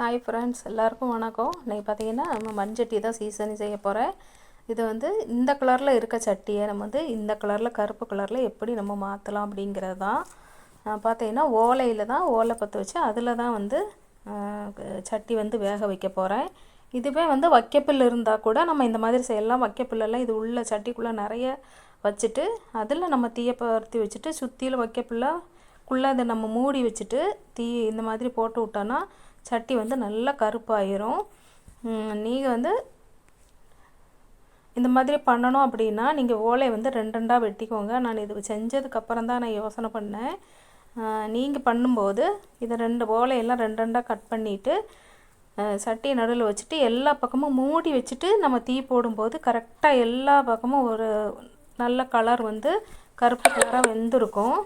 Hi friends எல்லாருக்கும் வணக்கம். இன்றைக்கி பார்த்தீங்கன்னா நம்ம மண்சட்டி தான் சீசன் செய்ய போகிறேன் இது வந்து இந்த கலரில் இருக்க சட்டியை நம்ம வந்து இந்த கலரில் கருப்பு கலரில் எப்படி நம்ம மாற்றலாம் அப்படிங்கிறது தான். பார்த்தீங்கன்னா ஓலையில் தான் ஓலை பற்ற வச்சு அதில் தான் வந்து சட்டி வந்து வேக வைக்க போகிறேன் இதுவே வந்து வைக்கப்பில் இருந்தால் கூட நம்ம இந்த மாதிரி செய்யலாம். வைக்கப்பில்லாம் இது உள்ள சட்டிக்குள்ளே நிறைய வச்சுட்டு அதில் நம்ம தீயை பருத்தி வச்சுட்டு சுற்றியில் வைக்கப்பில்லாக்குள்ளே அதை நம்ம மூடி வச்சுட்டு தீ இந்த மாதிரி போட்டு விட்டோன்னா சட்டி வந்து நல்லா கருப்பாயிரும். நீங்கள் வந்து இந்த மாதிரி பண்ணணும் அப்படின்னா நீங்கள் ஓலையை வந்து ரெண்டு ரெண்டாக வெட்டிக்கோங்க. நான் இது செஞ்சதுக்கப்புறம் தான் நான் யோசனை பண்ணேன். நீங்கள் பண்ணும்போது இதை ரெண்டு ஓலையெல்லாம் ரெண்டு ரெண்டாக கட் பண்ணிவிட்டு சட்டியை நடுவில் வச்சுட்டு எல்லா பக்கமும் மூடி வச்சுட்டு நம்ம தீ போடும்போது கரெக்டாக எல்லா பக்கமும் ஒரு நல்ல கலர் வந்து கருப்பு கலராக வெந்திருக்கும்.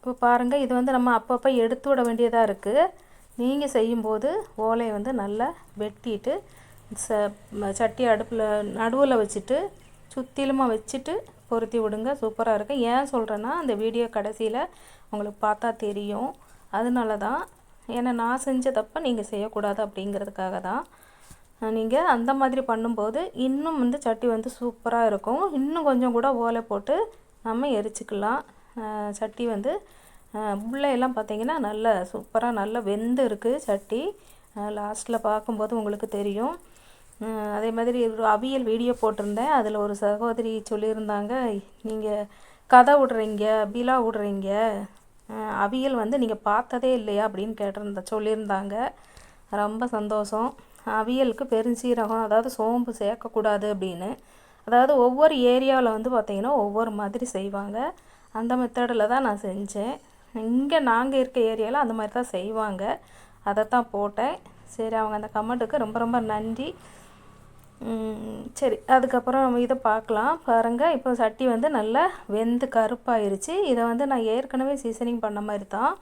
இப்போ பாருங்கள் இது வந்து நம்ம அப்பப்போ எடுத்து விட வேண்டியதாக இருக்குது நீங்கள் செய்யும்போது ஓலையை வந்து நல்லா வெட்டிட்டு ச சட்டி அடுப்பில் நடுவில் வச்சுட்டு சுற்றிலுமா வச்சுட்டு பொருத்தி விடுங்க. சூப்பராக இருக்கும் ஏன் சொல்கிறேன்னா அந்த வீடியோ கடைசியில் உங்களுக்கு பார்த்தா தெரியும். அதனால தான் ஏன்னா நான் செஞ்ச தப்பை நீங்கள் செய்யக்கூடாது அப்படிங்கிறதுக்காக தான். நீங்கள் அந்த மாதிரி பண்ணும்போது இன்னும் வந்து சட்டி வந்து சூப்பராக இருக்கும். இன்னும் கொஞ்சம் கூட ஓலை போட்டு நம்ம எரிச்சிக்கலாம். சட்டி வந்து உள்ளேயெல்லாம் பார்த்தீங்கன்னா நல்ல சூப்பராக நல்லா வெந்து இருக்குது சட்டி. லாஸ்ட்டில் பார்க்கும்போது உங்களுக்கு தெரியும். அதே மாதிரி ஒரு அவியல் வீடியோ போட்டிருந்தேன். அதில் ஒரு சகோதரி சொல்லியிருந்தாங்க நீங்கள் கதை விடுறீங்க பிலா விடுறீங்க அவியல் வந்து நீங்கள் பார்த்ததே இல்லையா? அப்படின்னு கேட்டிருந்த சொல்லியிருந்தாங்க. ரொம்ப சந்தோஷம். அவியலுக்கு பெருஞ்சீரகம் அதாவது சோம்பு சேர்க்கக்கூடாது அப்படின்னு. அதாவது ஒவ்வொரு ஏரியாவில் வந்து பார்த்திங்கன்னா ஒவ்வொரு மாதிரி செய்வாங்க. அந்த மெத்தடில் தான் நான் செஞ்சேன். இங்கே நாங்கள் இருக்க ஏரியாவில் அந்த மாதிரி தான் செய்வாங்க. அதை தான் போட்டேன். சரி அவங்க அந்த கமெண்ட்டுக்கு ரொம்ப ரொம்ப நன்றி. சரி அதுக்கப்புறம் நம்ம இதை பார்க்கலாம். பாருங்கள் இப்போ சட்டி வந்து நல்லா வெந்து கருப்பாயிருச்சு. இதை வந்து நான் ஏற்கனவே சீசனிங் பண்ண மாதிரி தான்.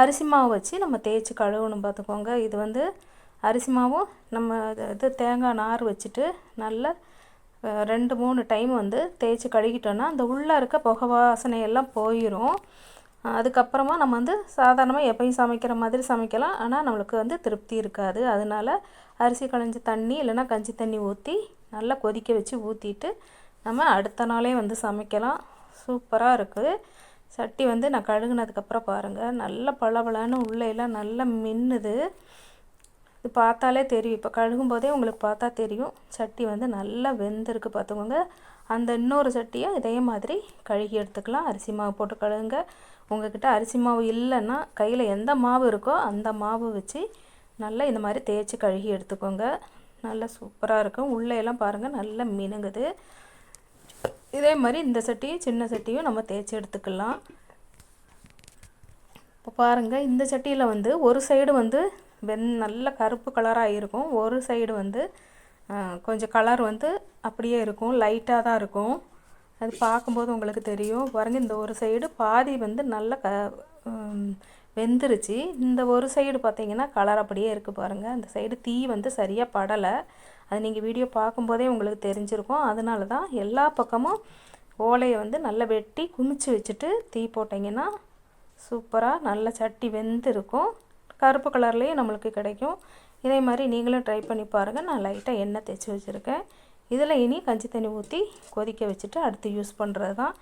அரிசி மாவு வச்சு நம்ம தேய்ச்சி கழுவணும் பார்த்துக்கோங்க. இது வந்து அரிசி மாவும் நம்ம இது தேங்காய் நார் வச்சுட்டு நல்லா ரெண்டு மூணு டைம் வந்து தேய்ச்சி கழுகிட்டோன்னா அந்த உள்ளே இருக்க புகை வாசனையெல்லாம் போயிடும் அதுக்கப்புறமா நம்ம வந்து சாதாரணமாக எப்பயும் சமைக்கிற மாதிரி சமைக்கலாம். ஆனால் நம்மளுக்கு வந்து திருப்தி இருக்காது. அதனால அரிசி களைஞ்சி தண்ணி இல்லைன்னா கஞ்சி தண்ணி ஊற்றி நல்லா கொதிக்க வச்சு ஊற்றிட்டு நம்ம அடுத்த நாளே வந்து சமைக்கலாம். சூப்பராக இருக்குது சட்டி வந்து நான் கழுகுனதுக்கப்புறம் பாருங்கள் நல்ல பளபளன்னு எல்லாம் நல்லா மின்னுது. இது பார்த்தாலே தெரியும். இப்போ கழுகும் போதே உங்களுக்கு பார்த்தா தெரியும். சட்டி வந்து நல்லா வெந்திருக்கு பார்த்துக்கோங்க. அந்த இன்னொரு சட்டியை இதே மாதிரி கழுகி எடுத்துக்கலாம். அரிசி மாவு போட்டு கழுகுங்க உங்கள்கிட்ட அரிசி மாவு இல்லைன்னா கையில் எந்த மாவு இருக்கோ அந்த மாவு வச்சு நல்லா இந்த மாதிரி தேய்ச்சி கழுகி எடுத்துக்கோங்க. நல்லா சூப்பராக இருக்கும். உள்ளேயெல்லாம் பாருங்கள் நல்லா மினுங்குது. இதே மாதிரி இந்த சட்டியும் சின்ன சட்டியும் நம்ம தேய்ச்சி எடுத்துக்கலாம். இப்போ பாருங்கள் இந்த சட்டியில் வந்து ஒரு சைடு வந்து வெண் நல்ல கருப்பு கலராக இருக்கும். ஒரு சைடு வந்து கொஞ்சம் கலர் வந்து அப்படியே இருக்கும். லைட்டாக தான் இருக்கும். அது பார்க்கும்போது உங்களுக்கு தெரியும். பாருங்கள் இந்த ஒரு சைடு பாதி வந்து நல்ல க வெந்துருச்சு. இந்த ஒரு சைடு பார்த்தீங்கன்னா கலர் அப்படியே இருக்குது பாருங்கள் அந்த சைடு தீ வந்து சரியாக படலை. அது நீங்கள் வீடியோ பார்க்கும்போதே உங்களுக்கு தெரிஞ்சிருக்கும். அதனால தான் எல்லா பக்கமும் ஓலையை வந்து நல்லா வெட்டி குமிச்சு வச்சுட்டு தீ போட்டிங்கன்னா சூப்பராக நல்ல சட்டி வெந்திருக்கும். கருப்பு கலர்லேயும் நம்மளுக்கு கிடைக்கும். இதே மாதிரி நீங்களும் ட்ரை பண்ணி பாருங்கள் நான் லைட்டாக எண்ணெய் தேய்ச்சி வச்சுருக்கேன். இதில் இனி கஞ்சி தண்ணி ஊற்றி கொதிக்க வச்சுட்டு அடுத்து யூஸ் பண்ணுறது தான்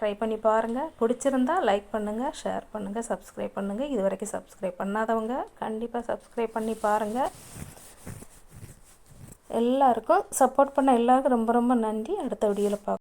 ட்ரை பண்ணி பாருங்கள் பிடிச்சிருந்தா லைக் பண்ணுங்கள் ஷேர் பண்ணுங்கள் சப்ஸ்கிரைப் பண்ணுங்கள் இது வரைக்கும் சப்ஸ்கிரைப் பண்ணாதவங்க கண்டிப்பாக சப்ஸ்கிரைப் பண்ணி பாருங்கள் எல்லாருக்கும் சப்போர்ட் பண்ண எல்லாருக்கும் ரொம்ப ரொம்ப நன்றி. அடுத்த வீடியோவில் பார்ப்போம்